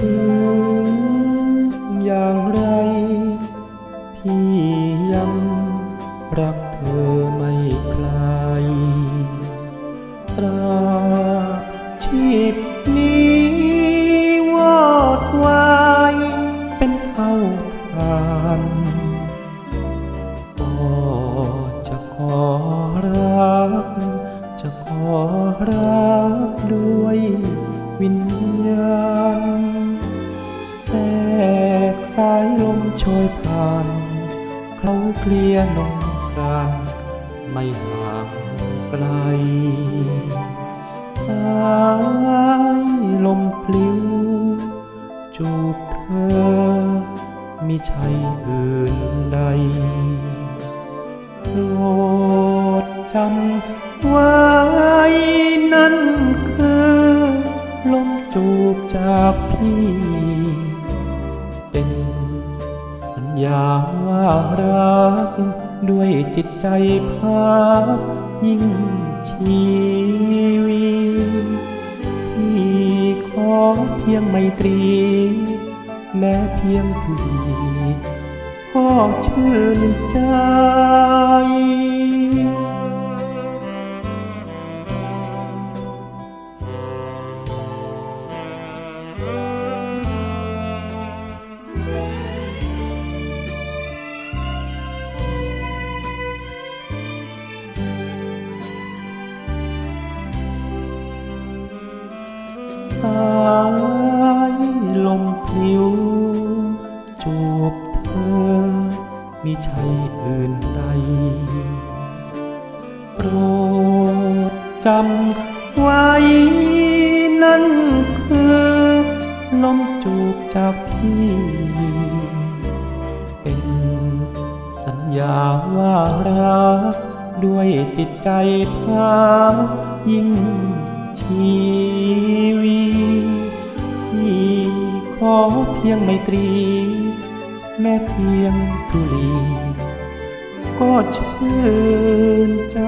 ถึงอย่างไร พี่ยังรักเธอไม่ไกลตราบชีพนี้วอดวายเป็นเท่าทานก็จะขอรัก จะขอรักด้วยวิญญาณ โชยผ่าน เขาเคลียนงกานไม่ห่างไกล สายลมพลิ้ว จูบเธอมิใช่อื่นใดโปรดจำไว้นั่นคือ ลมจูบจากพี่ สัญญาว่ารัก ด้วยจิตใจพักยิ่งชีวิตพี่ขอเพียงไมตรี แม้เพียงทุลีพ่อชื่นใจ ลมพลิ้วจูบเธอมิใช่อื่นใด โปรดจำไว้นั่นคือลมจูบจากพี่ เป็นสัญญาว่ารักด้วยจิตใจพักยิ่งชีวีพี่ ขอเพียงไม่ตรี แม่เพียงทุลี ก็ชื่นใจ